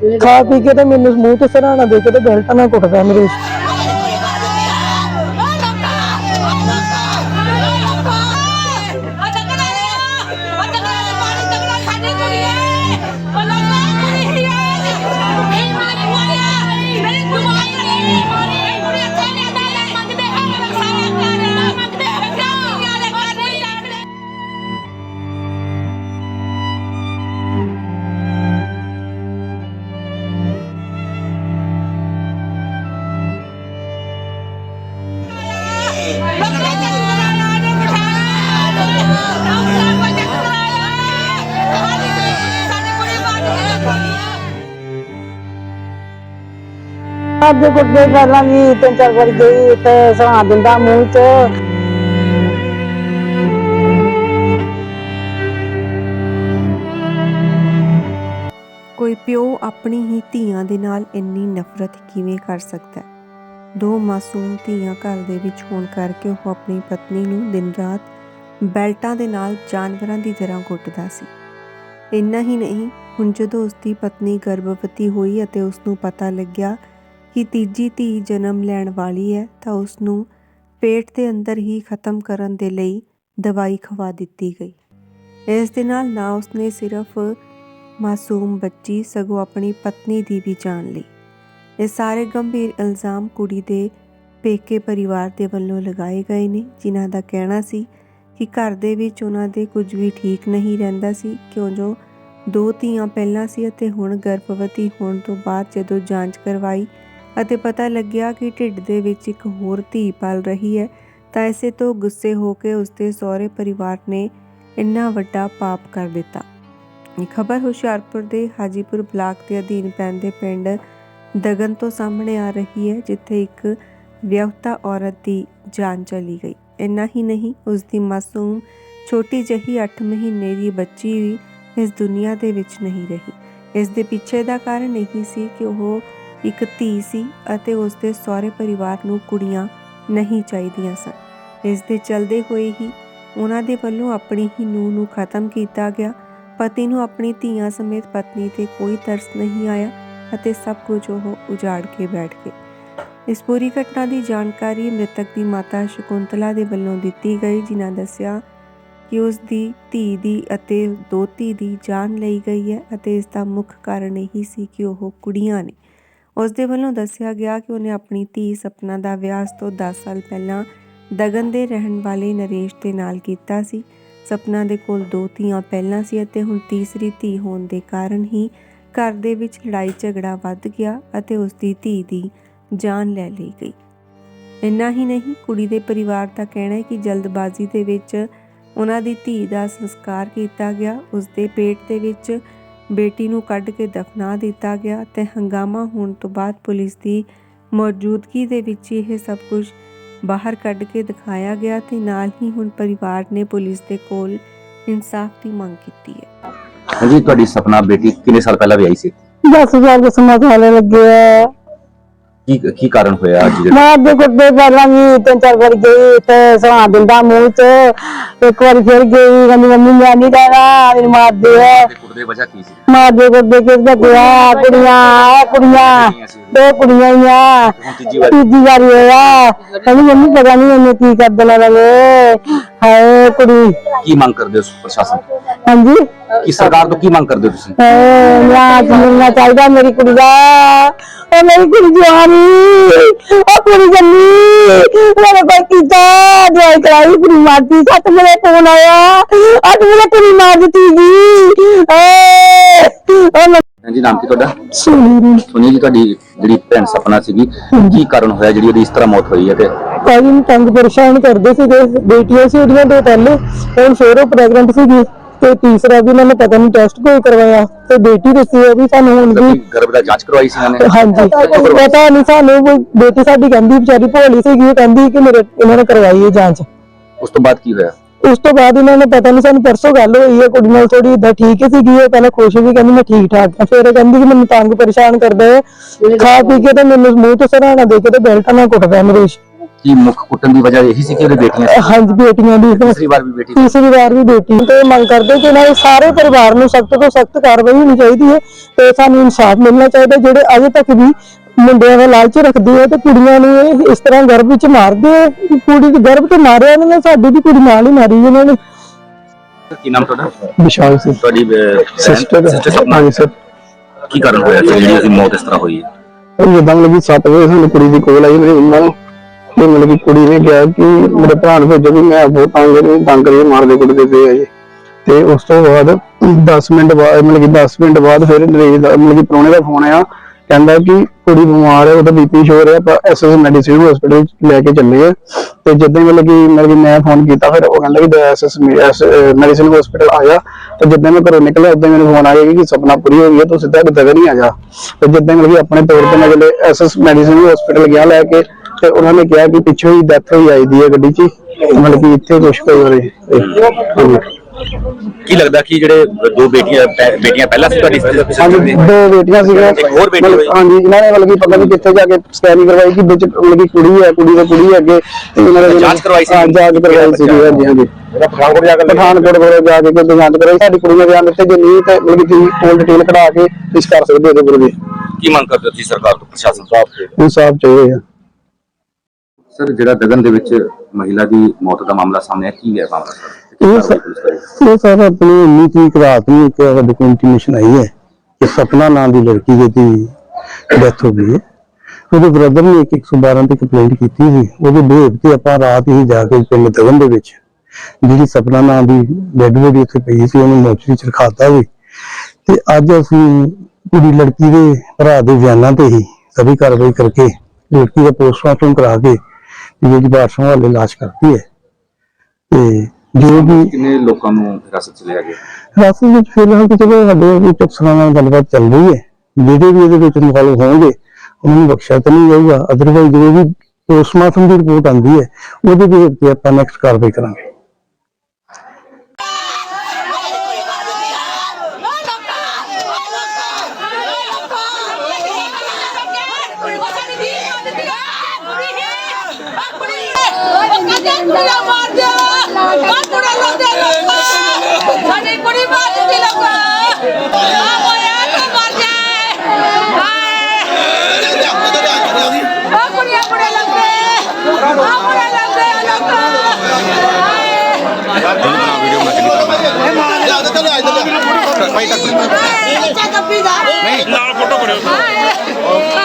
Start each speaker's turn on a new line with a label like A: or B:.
A: ਖਾ ਪੀ ਕੇ ਤੇ ਮੈਨੂੰ ਮੂੰਹ ਤੇ ਸਰਾਣਾ ਦੇ ਕੇ ਤੇ ਬੈਲਟ ਨਾਲ ਕੁੱਟਦਾ ਮੇਰੇ। ਅੱਜ ਕੁੱਟਦੇ ਪਹਿਲਾਂ ਵੀ ਤਿੰਨ ਚਾਰ ਵਾਰ ਗਈ ਤੇ ਸਰਾ ਦਿੰਦਾ ਮੂੰਹ ਚ।
B: ਕੋਈ ਪਿਓ ਆਪਣੀ ਹੀ ਧੀਆਂ ਦੇ ਨਾਲ ਇੰਨੀ ਨਫ਼ਰਤ ਕਿਵੇਂ ਕਰ ਸਕਦਾ ਹੈ? ਦੋ ਮਾਸੂਮ ਧੀਆਂ ਘਰ ਦੇ ਵਿੱਚ ਹੋਣ ਕਰਕੇ ਉਹ ਆਪਣੀ ਪਤਨੀ ਨੂੰ ਦਿਨ ਰਾਤ ਬੈਲਟਾਂ ਦੇ ਨਾਲ ਜਾਨਵਰਾਂ ਦੀ ਤਰ੍ਹਾਂ ਕੁੱਟਦਾ ਸੀ। ਇੰਨਾ ਹੀ ਨਹੀਂ, ਹੁਣ ਜਦੋਂ ਉਸ ਦੀ ਪਤਨੀ ਗਰਭਵਤੀ ਹੋਈ ਅਤੇ ਉਸ ਨੂੰ ਪਤਾ ਲੱਗਿਆ ਕਿ ਤੀਜੀ ਧੀ ਜਨਮ ਲੈਣ ਵਾਲੀ ਹੈ ਤਾਂ ਉਸ ਨੂੰ ਪੇਟ ਦੇ ਅੰਦਰ ਹੀ ਖਤਮ ਕਰਨ ਦੇ ਲਈ ਦਵਾਈ ਖਵਾ ਦਿੱਤੀ ਗਈ। ਇਸ ਦੇ ਨਾਲ ਨਾ ਉਸਨੇ ਸਿਰਫ ਮਾਸੂਮ ਬੱਚੀ, ਸਗੋਂ ਆਪਣੀ ਪਤਨੀ ਦੀ ਵੀ ਜਾਨ ਲਈ। ਇਹ ਸਾਰੇ ਗੰਭੀਰ ਇਲਜ਼ਾਮ ਕੁੜੀ ਦੇ ਪੇਕੇ ਪਰਿਵਾਰ ਦੇ ਵੱਲੋਂ ਲਗਾਏ ਗਏ ਨੇ, ਜਿਨ੍ਹਾਂ ਦਾ ਕਹਿਣਾ ਸੀ ਕਿ ਘਰ ਦੇ ਵਿੱਚ ਉਹਨਾਂ ਦੇ ਕੁਝ ਵੀ ਠੀਕ ਨਹੀਂ ਰਹਿੰਦਾ ਸੀ। ਕਿਉਂ ਜੋ ਦੋ ਧੀਆਂ ਪਹਿਲਾਂ ਸੀ ਅਤੇ ਹੁਣ ਗਰਭਵਤੀ ਹੋਣ ਤੋਂ ਬਾਅਦ ਜਦੋਂ ਜਾਂਚ ਕਰਵਾਈ ਅਤੇ ਪਤਾ ਲੱਗਿਆ ਕਿ ਢਿੱਡ ਦੇ ਵਿੱਚ ਇੱਕ ਹੋਰ ਧੀ ਪਲ ਰਹੀ ਹੈ, ਤਾਂ ਇਸੇ ਤੋਂ ਗੁੱਸੇ ਹੋ ਕੇ ਉਸਦੇ ਸਹੁਰੇ ਪਰਿਵਾਰ ਨੇ ਇੰਨਾ ਵੱਡਾ ਪਾਪ ਕਰ ਦਿੱਤਾ। ਇਹ ਖਬਰ ਹੁਸ਼ਿਆਰਪੁਰ ਦੇ ਹਾਜੀਪੁਰ ਬਲਾਕ ਦੇ ਅਧੀਨ ਪੈਂਦੇ ਪਿੰਡ ਦਗਨ ਤੋਂ ਸਾਹਮਣੇ ਆ ਰਹੀ ਹੈ, ਜਿੱਥੇ ਇੱਕ ਵਿਆਹੁਤਾ ਔਰਤ ਦੀ ਜਾਨ ਚਲੀ ਗਈ। ਇੰਨਾ ਹੀ ਨਹੀਂ ਉਸ ਦੀ ਮਾਸੂਮ ਛੋਟੀ ਜਿਹੀ 8 ਮਹੀਨੇ ਦੀ ਬੱਚੀ ਵੀ ਇਸ ਦੁਨੀਆ ਦੇ ਵਿੱਚ ਨਹੀਂ ਰਹੀ। ਇਸ ਦੇ ਪਿੱਛੇ ਦਾ ਕਾਰਨ ਇਹੀ ਸੀ ਕਿ ਉਹ ਇੱਕ ਧੀ ਸੀ ਅਤੇ ਉਸ ਦੇ ਸਹੁਰੇ ਪਰਿਵਾਰ ਨੂੰ ਕੁੜੀਆਂ ਨਹੀਂ ਚਾਹੀਦੀਆਂ ਸਨ। ਇਸ ਦੇ ਚਲਦੇ ਹੋਏ ਹੀ ਉਹਨਾਂ ਦੇ ਵੱਲੋਂ ਆਪਣੀ ਹੀ ਨੂੰਹ ਨੂੰ ਖਤਮ ਕੀਤਾ ਗਿਆ। ਪਤੀ ਨੂੰ ਆਪਣੀ ਧੀਆਂ ਸਮੇਤ ਪਤਨੀ ਤੇ ਕੋਈ ਤਰਸ ਨਹੀਂ ਆਇਆ ਅਤੇ ਸਭ ਕੁਝ ਉਹ ਉਜਾੜ ਕੇ ਬੈਠ ਗਏ। ਇਸ ਪੂਰੀ ਘਟਨਾ ਦੀ ਜਾਣਕਾਰੀ ਮ੍ਰਿਤਕ ਦੀ ਮਾਤਾ ਸ਼ਕੁੰਤਲਾ ਦੇ ਵੱਲੋਂ ਦਿੱਤੀ ਗਈ, ਜਿਨ੍ਹਾਂ ਦੱਸਿਆ ਕਿ ਉਸ ਦੀ ਧੀ ਦੀ ਅਤੇ ਦੋਤੀ ਦੀ ਜਾਨ ਲਈ ਗਈ ਹੈ ਅਤੇ ਇਸ ਦਾ ਮੁੱਖ ਕਾਰਨ ਇਹੀ ਸੀ ਕਿ ਉਹ ਕੁੜੀਆਂ ਨੇ ਉਸ ਦੇ ਵੱਲੋਂ ਦੱਸਿਆ ਗਿਆ ਕਿ ਉਹਨੇ ਆਪਣੀ ਧੀ ਸਪਨਾ ਦਾ ਵਿਆਹ ਤੋਂ 10 ਸਾਲ ਪਹਿਲਾਂ ਦਗਨ ਦੇ ਰਹਿਣ ਵਾਲੇ ਨਰੇਸ਼ ਦੇ ਨਾਲ ਕੀਤਾ ਸੀ। ਸਪਨਾ ਦੇ ਕੋਲ ਦੋ ਧੀਆਂ ਪਹਿਲਾਂ ਸੀ ਅਤੇ ਹੁਣ ਤੀਸਰੀ ਧੀ ਹੋਣ ਦੇ ਕਾਰਨ ਹੀ ਘਰ ਦੇ ਵਿੱਚ ਲੜਾਈ ਝਗੜਾ ਵੱਧ ਗਿਆ ਅਤੇ ਉਸ ਦੀ ਧੀ ਦੀ ਜਾਨ ਲੈ ਲਈ ਗਈ। ਇੰਨਾ ਹੀ ਨਹੀਂ, ਕੁੜੀ ਦੇ ਪਰਿਵਾਰ ਦਾ ਕਹਿਣਾ ਹੈ ਕਿ ਜਲਦਬਾਜ਼ੀ ਦੇ ਵਿੱਚ ਉਹਨਾਂ ਦੀ ਧੀ ਦਾ ਸੰਸਕਾਰ ਕੀਤਾ ਗਿਆ। ਉਸ ਦੇ ਪੇਟ ਦੇ ਵਿੱਚ ਬੇਟੀ ਨੂੰ ਕੱਢ ਕੇ ਦਫਨਾ ਦਿੱਤਾ ਗਿਆ ਤੇ ਹੰਗਾਮਾ ਹੋਣ ਤੋਂ ਬਾਅਦ ਪੁਲਿਸ ਦੀ ਮੌਜੂਦਗੀ ਦੇ ਵਿੱਚ ਇਹ ਸਭ ਕੁਝ ਬਾਹਰ ਕੱਢ ਕੇ ਦਿਖਾਇਆ ਗਿਆ ਤੇ ਨਾਲ ਹੀ ਹੁਣ ਪਰਿਵਾਰ ਨੇ ਪੁਲਿਸ ਦੇ ਕੋਲ ਇਨਸਾਫ ਦੀ ਮੰਗ ਕੀਤੀ ਹੈ।
C: ਹਾਂਜੀ ਤੁਹਾਡੀ ਸਪਨਾ ਬੇਟੀ ਕਿੰਨੇ ਸਾਲ ਪਹਿਲਾਂ ਵਿਆਹੀ ਸੀ?
A: 10000 ਦੇ ਸਮਾਂ ਖਾਣੇ ਲੱਗੇ ਆ।
C: ਕੀ ਕੀ ਕਾਰਨ ਹੋਇਆ ਅੱਜ ਜਿਹੜਾ
A: ਮੈਂ ਅੱਗੇ ਕੁੱਟਦੇ ਪਹਿਲਾਂ ਵੀ ਤਿੰਨ ਚਾਰ ਵਾਰ ਗਈ ਤੇ ਸਵਾ ਦਿੰਦਾ ਮੂੰਹ ਚ ਇੱਕ ਵਾਰ ਫਿਰ ਗਈ ਕਹਿੰਦੀ ਮੰਮੀ ਮੈਂ ਨਹੀਂ ਰਹਿਣਾ ਮੈਨੂੰ ਮਾਰਦੇ ਆ
C: ਕੁੜਦੇ ਵਜ੍ਹਾ ਕੀ ਸੀ?
A: ਮਾਰਦੇ ਕੁੱਟਦੇ ਕਿਸ ਦਾ ਗਿਆ ਕੁੜੀਆਂ ਆ ਕੁੜੀਆਂ ਦੋ ਕੁੜੀਆਂ ਹੀ ਆ।
C: ਤੀਜੀ ਵਾਰ।
A: ਹੋਇਆ। ਕਹਿੰਦੀ ਮੰਮੀ ਪਤਾ ਨਹੀਂ ਇਹਨੇ ਕੀ ਕਰ ਦੇਣਾ ਲਵੇ ਹਾਏ ਕੁੜੀ।
C: ਕੀ ਮੰਗ ਕਰਦੇ ਹੋ ਪ੍ਰਸ਼ਾਸਨ ਤੋਂ?
A: ਹਾਂਜੀ।
C: ਕੀ ਸਰਕਾਰ ਤੋਂ ਕੀ ਮੰਗ ਕਰਦੇ ਹੋ ਤੁਸੀਂ?
A: ਹਾਏ ਨਿਆਂ ਮਿਲਣਾ ਚਾਹੀਦਾ ਮੇਰੀ ਕੁੜੀ ਦਾ। ਉਹ ਮੇਰੀ ਕੁੜੀ ਜਵਾਨੀ। ਉਹ ਕੁੜੀ ਜੰਮੀ। ਮੇਰੇ ਕੋਈ ਕੀਤਾ ਦਵਾਈ ਕਰਾਈ ਕੁੜੀ ਮਾਰਤੀ ਸੱਤ ਮੇਰੇ ਫੋਨ ਆਇਆ। ਅੱਜ ਮੇਰੇ ਕੁੜੀ ਮਾਰ ਦਿੱਤੀ ਜੀ। ਏ ਉਹ ਮੈਂ
C: ਹਾਂਜੀ ਨਾਮ ਕੀ ਤੁਹਾਡਾ?
A: ਸੁਣੀ
C: ਸੁਣੀ ਜੀ ਤੁਹਾਡੀ ਜਿਹੜੀ ਭੈਣ ਸਪਨਾ ਸੀਗੀ ਕੀ ਕਾਰਨ ਹੋਇਆ ਜਿਹੜੀ ਉਹਦੀ ਇਸ ਤਰ੍ਹਾਂ ਮੌਤ ਹੋਈ ਹੈ ਤੇ
A: ਨੂੰ ਤੰਗ ਪਰੇਸ਼ਾਨ ਕਰਦੇ ਸੀਗੇ ਬੇਟੀਆਂ ਸੀ ਉਹਦੀਆਂ ਦੋ ਪਹਿਲੇ ਹੁਣ ਫਿਰ ਉਹ ਪ੍ਰੈਗਨੈਂਟ ਸੀਗੀ ਤੇ ਤੀਸਰਾ ਵੀ ਉਹਨਾਂ ਨੇ ਪਤਾ ਨਹੀਂ ਟੈਸਟ ਕੋਈ ਕਰਵਾਇਆ ਤੇ ਬੇਟੀ ਦੱਸੀ ਹੈ ਵੀ ਸਾਨੂੰ ਹੁਣ ਵੀ
C: ਗਰਭ ਦਾ ਜਾਂਚ ਕਰਵਾਈ ਸੀ ਇਹਨਾਂ ਨੇ?
A: ਹਾਂਜੀ ਪਤਾ ਨਹੀਂ ਸਾਨੂੰ। ਬੇਟੀ ਸਾਡੀ ਕਹਿੰਦੀ ਵਿਚਾਰੀ ਭੋਲੀ ਸੀਗੀ ਕਹਿੰਦੀ ਕਿ ਮੇਰੇ ਇਹਨਾਂ ਨੇ ਕਰਵਾਈ ਹੈ ਜਾਂਚ।
C: ਉਸ ਤੋਂ ਬਾਅਦ ਕੀ ਹੋਇਆ?
A: ਉਸ ਤੋਂ ਬਾਅਦ ਇਹਨਾਂ ਨੇ ਪਤਾ ਨਹੀਂ ਸਾਨੂੰ ਪਰਸੋਂ ਗੱਲ ਹੋਈ ਹੈ ਕੁੜੀ ਨਾਲ ਥੋੜੀ ਇਦਾਂ ਠੀਕ ਸੀਗੀ ਉਹ ਪਹਿਲਾਂ ਖੁਸ਼ ਵੀ ਕਹਿੰਦੀ ਮੈਂ ਠੀਕ ਠਾਕ ਆ ਫਿਰ ਇਹ ਕਹਿੰਦੀ ਕਿ ਮੈਨੂੰ ਤੰਗ ਪਰੇਸ਼ਾਨ ਕਰਦਾ ਹੈ ਖਾ ਪੀ ਕੇ ਤੇ ਮੈਨੂੰ ਮੂੰਹ ਤੋਂ ਸਰਾਣਾ ਦੇ ਕੇ ਤੇ ਬੈਲਟਾਂ ਨਾਲ ਕੁੱਟਦਾ ਨਰੇਸ਼
C: ਕੀ ਮੁੱਖ ਕੁੱਟਣ ਦੀ ਵਜ੍ਹਾ ਇਹੀ ਸੀ ਕਿ ਉਹਦੇ ਬੇਟੀਆਂ ਸੀ?
A: ਹਾਂਜੀ ਬੇਟੀਆਂ ਦੀ
C: ਤੀਸਰੀ ਵਾਰ ਵੀ ਬੇਟੀ
A: ਤੀਸਰੀ ਵਾਰ ਵੀ ਬੇਟੀ ਤੇ ਮੰਗ ਕਰਦੇ ਕਿ ਦੇ ਸਾਰੇ ਪਰਿਵਾਰ ਨੂੰ ਸਖਤ ਤੋਂ ਸਖਤ ਕਾਰਵਾਈ ਹੋਣੀ ਚਾਹੀਦੀ ਹੈ ਤੇ ਸਾਨੂੰ ਇਨਸਾਫ ਮਿਲਣਾ ਚਾਹੀਦਾ ਜਿਹੜੇ ਅਜੇ ਤੱਕ ਵੀ ਮੁੰਡਿਆਂ ਦਾ ਲਾਲਚ ਰੱਖਦੇ ਆ ਤੇ ਕੁੜੀਆਂ ਨੂੰ ਇਹ ਇਸ ਤਰ੍ਹਾਂ ਗਰਭ ਵਿੱਚ ਮਾਰਦੇ ਆ। ਕੁੜੀ ਦੇ ਗਰਭ ਤੇ ਮਾਰਿਆ ਇਹਨਾਂ ਨੇ ਸਾਡੀ ਵੀ ਕੁੜੀ ਨਾਲ ਹੀ ਮਾਰੀ ਇਹਨਾਂ ਨੇ।
C: ਕੀ ਨਾਮ ਤੁਹਾਡਾ?
D: ਵਿਸ਼ਾਲ ਸਿੰਘ।
C: ਤੁਹਾਡੀ
D: ਸਿਸਟਰ ਹਾਂਜੀ ਸਰ।
C: ਕੀ ਕਾਰਨ ਹੋਇਆ? ਜਿਹੜੀ ਉਹਦੀ ਮੌਤ ਇਸ ਤਰ੍ਹਾਂ ਹੋਈ ਹੈ?
D: ਉਹ ਜਦੋਂ ਲੱਗੀ 7 ਵਜੇ ਸਾਨੂੰ ਕੁੜੀ ਦੀ ਕੋਲ ਆਈ ਮੇਰੀ ਮੰਮਾ ਨੂੰ ਤੇ ਮਤਲਬ ਕਿ ਕੁੜੀ ਨੇ ਕਿਹਾ ਕਿ ਮੇਰੇ ਭਰਾ ਨੂੰ ਭੇਜੋ ਵੀ ਮੈਂ ਬਹੁਤ ਤੰਗ ਨੇ ਤੰਗ ਕਰੀ ਮਾਰਦੇ ਕੁੱਟਦੇ ਪਏ ਆ ਜੀ। ਤੇ ਉਸ ਤੋਂ ਬਾਅਦ 10 ਮਿੰਟ ਬਾਅਦ, ਮਤਲਬ ਕਿ 10 ਮਿੰਟ ਬਾਅਦ ਫਿਰ ਨਰੇਸ਼ ਦਾ, ਮਤਲਬ ਕਿ ਪ੍ਰਾਹੁਣੇ ਦਾ ਫੋਨ ਆਇਆ। ਕਹਿੰਦਾ ਕਿ ਕੁੜੀ ਬਿਮਾਰ ਹੈ, ਉਹਦਾ ਬੀਪੀ ਸ਼ੋਰ ਹੈ ਆਪਾਂ ਐਸਐਸ ਮੈਡੀਸਿਨ ਹਸਪੀਟਲ ਲੈ ਕੇ ਚੱਲੇ ਆ। ਤੇ ਜਦੋਂ ਮਤਲਬ ਕਿ ਮਤਲਬ ਕਿ ਮੈਂ ਫੋਨ ਕੀਤਾ, ਫਿਰ ਉਹ ਕਹਿੰਦਾ ਕਿ ਐਸਐਸ ਮੈਡੀਸਿਨ ਹਸਪੀਟਲ ਆਇਆ ਤੇ ਜਦੋਂ ਮੈਂ ਘਰੋਂ ਨਿਕਲਿਆ, ਉਦੋਂ ਮੈਨੂੰ ਫੋਨ ਆ ਗਿਆ ਕਿ ਸਪਨਾ ਪੂਰੀ ਹੋ ਗਈ ਹੈ, ਤੂੰ ਸਿੱਧਾ ਕਿਤੇ ਨਹੀਂ ਆ ਜਾ। ਤੇ ਜਦੋਂ ਮਤਲਬ ਕਿ ਆਪਣੇ ਤੌਰ ਤੇ ਮੈਂ ਜਦੋਂ ਐਸਐਸ ਮੈਡੀਸਿਨ ਹਸਪੀਟਲ ਗਿਆ ਲੈ ਕੇ ਤੇ ਉਹਨਾਂ ਨੇ ਕਿਹਾ ਕਿ ਪਿੱਛੋਂ ਹੀ ਡੈਥ ਹੋਈ ਆਈ ਦੀ ਹੈ ਗੱਡੀ 'ਚ ਹੀ। ਮਤਲਬ ਕਿ ਇੱਥੇ ਕੁਛ ਕੋਈ ਹੋ ਰਹੀ
C: ਕੀ ਲੱਗਦਾ ਕਿ ਜਿਹੜੇ ਦੋ ਬੇਟੀਆਂ ਬੇਟੀਆਂ ਪਹਿਲਾਂ ਸੀ ਤੁਹਾਡੀ
D: ਹਾਂਜੀ ਦੋ ਬੇਟੀਆਂ ਸੀਗੀਆਂ।
C: ਇੱਕ ਹੋਰ ਬੇਟੀ
D: ਮਤਲਬ-
C: ਹੋਈ।
D: ਹਾਂਜੀ ਇਹਨਾਂ ਨੇ ਮਤਲਬ ਕਿ ਪਤਾ ਨਹੀਂ ਕਿੱਥੇ ਜਾ ਕੇ ਸਕੈਨਿੰਗ ਕਰਵਾਈ ਕਿ ਵਿੱਚ ਮਤਲਬ ਕਿ ਕੁੜੀ ਹੈ ਕੁੜੀ ਦਾ ਕੁੜੀ ਹੈ ਅੱਗੇ। ਤੇ ਇਹਨਾਂ ਨੇ
C: ਜਾਂਚ ਕਰਵਾਈ ਸੀ?
D: ਹਾਂ ਜਾਂਚ ਕਰਵਾਈ ਸੀ ਹਾਂਜੀ ਹਾਂਜੀ। ਪਠਾਨਕੋਟ ਜਾ ਕੇ ਪਠਾਨਕੋਟ ਕੋਲ ਜਾ ਕੇ ਕੋਈ ਜਾਂਚ ਕਰਵਾਈ ਸਾਡੀ ਕੁੜੀ ਨੇ ਬਿਆਨ ਦਿੱਤੇ ਜੇ ਨਹੀਂ ਤੇ ਮਤਲਬ ਕਿ ਤੁਸੀਂ ਕੋਲ ਡਿਟੇਲ ਕਢਾ ਕੇ ਇਸ ਕਰ ਸਕਦੇ ਹੋ ਉਹਦੇ ਵੀ
C: ਕੀ ਮੰਗ ਕਰਦੇ ਹੋ ਤੁਸੀਂ ਸਰਕਾਰ ਤੋਂ ਪ੍ਰਸ਼ਾਸਨ ਤੋਂ?
D: ਇਨਸਾਫ ਚਾਹੀਏ
C: ਸਰ ਜਿਹੜਾ ਦਗਨ ਦੇ ਵਿੱਚ ਮਹਿਲਾ ਦੀ ਮੌਤ ਦਾ ਮਾਮਲਾ ਸਾਹਮਣੇ ਆਇਆ ਕੀ ਹੈ ਮਾਮਲਾ ਸਰ?
D: ਇਹ ਸਰ ਆਪਣੀ 19 ਤਰੀਕ ਰਾਤ ਨੂੰ ਇੱਕ ਸਾਡੇ ਆਈ ਹੈ ਕਿ ਸਪਨਾ ਨਾਮ ਦੀ ਲੜਕੀ ਦੀ ਦੀ ਡੈਥ ਹੋ ਗਈ ਹੈ। ਉਹਦੇ ਬ੍ਰਦਰ ਨੇ ਇੱਕ 112 ਤੇ ਕੰਪਲੇਂਟ ਕੀਤੀ ਸੀ। ਉਹਦੇ ਬੇਹਦ ਤੇ ਆਪਾਂ ਰਾਤ ਹੀ ਜਾ ਕੇ ਪਿੰਡ ਦਗਨ ਦੇ ਵਿੱਚ ਜਿਹੜੀ ਸਪਨਾ ਨਾਮ ਦੀ ਡੈਡ ਬੋਡੀ ਉੱਥੇ ਪਈ ਸੀ ਉਹਨੂੰ ਮੋਚਰੀ ਚ ਰਖਾਤਾ ਸੀ। ਤੇ ਅੱਜ ਅਸੀਂ ਕੁੜੀ ਲੜਕੀ ਦੇ ਭਰਾ ਦੇ ਬਿਆਨਾਂ ਤੇ ਹੀ ਸਭੀ ਕਾਰਵਾਈ ਕਰਕੇ ਲੜਕੀ ਦਾ ਪੋਸਟਮਾਰਟਮ ਕਰਾ ਕੇ ਜਿਹੜੀ ਬਾਰਸ਼ਾਂ ਵਾਲੇ ਲਾਸ਼ ਕਰਤੀ ਹੈ। ਤੇ ਜੋ ਵੀ
C: ਕਿੰਨੇ ਲੋਕਾਂ ਨੂੰ ਹਿਰਾਸਤ ਚ ਲਿਆ ਗਿਆ?
D: ਰਾਸਤੇ ਵਿੱਚ ਫਿਲਹਾਲ ਤਾਂ ਚਲੋ ਸਾਡੇ ਵਿੱਚ ਅਫਸਰਾਂ ਨਾਲ ਗੱਲਬਾਤ ਚੱਲ ਰਹੀ ਹੈ। ਜਿਹੜੇ ਵੀ ਇਹਦੇ ਵਿੱਚ ਇਨਵੋਲਵ ਹੋਣਗੇ ਉਹਨਾਂ ਨੂੰ ਬਖਸ਼ਿਆ ਤਾਂ ਨਹੀਂ ਜਾਊਗਾ। ਅਦਰਵਾਈਜ਼ ਜੋ ਵੀ ਪੋਸਟਮਾਰਟਮ ਦੀ ਰਿਪੋਰਟ ਆਂਦੀ ਹੈ ਉਹਦੇ ਉੱਤੇ ਆਪਾਂ ਨੈਕਸਟ ਕਾਰਵਾਈ ਕਰਾਂਗੇ।
E: ਸਾਡੀ ਕੁੜੀ ਮਾਰ ਦਿੱਤੀ ਲੋਕਾਂ। ਆ